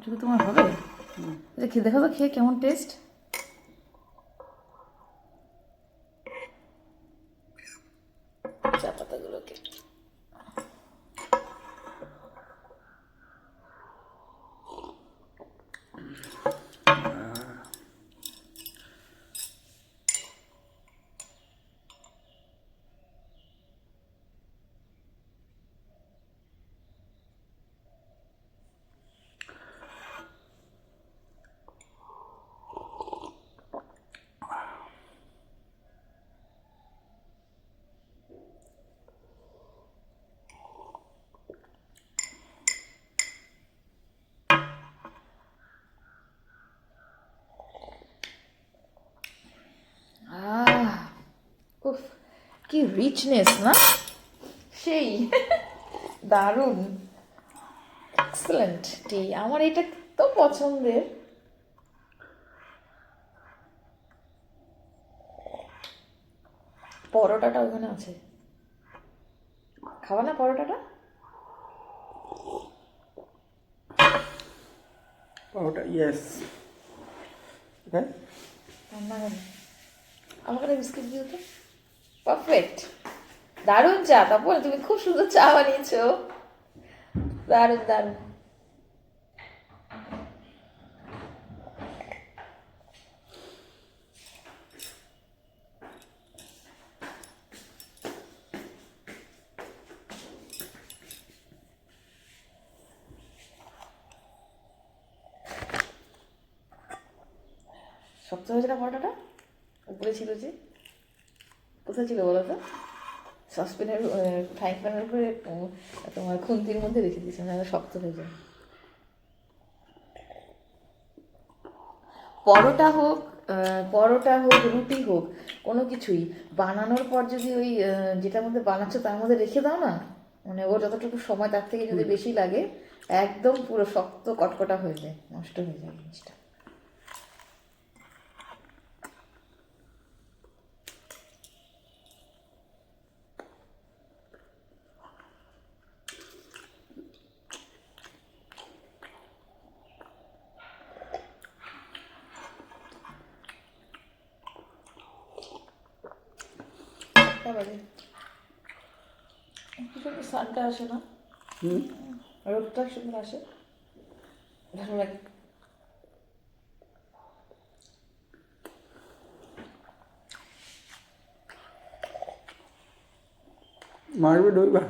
এটুকু তোমার হবে? এটা খেয়ে দেখো তো খেয়ে কেমন টেস্ট চা পাতাগুলোকে। কি রিচনেস না? সেই। দারুণ। এক্সেলেন্ট টি আমার এটা তো পছন্দের। পরোটাটা ওখানে আছে। খাবা না পরোটাটা? পরোটা ইয়েস করে। আমাকে বিস্কিট দিও তো। পারফেক্ট দারুণ চা, তারপর তুমি খুব সুন্দর চা বানিয়েছো। দারুণ দারুণ। শক্ত হয়েছে না উপরে ছিল যে কোথায় ছিল বলো তো? সসপ্যানের ফ্রাইং প্যানের উপরে তোমার খুন্তির মধ্যে রেখে দিয়েছে না শক্ত হয়ে যায় পরোটা হোক পরোটা হোক রুটি হোক কোনো কিছুই বানানোর পর যদি ওই যেটার মধ্যে বানাচ্ছো তার মধ্যে রেখে দাও না মানে ও যতটুকু সময় তার থেকে যদি বেশি লাগে একদম পুরো শক্ত কটকটা হয়ে যায় নষ্ট হয়ে যায় জিনিসটা। একটা বাজে একটু সুন্দর সানটা আসে না হুম রোদটা সুন্দর আসে ভালো লাগে মারবে ডইবা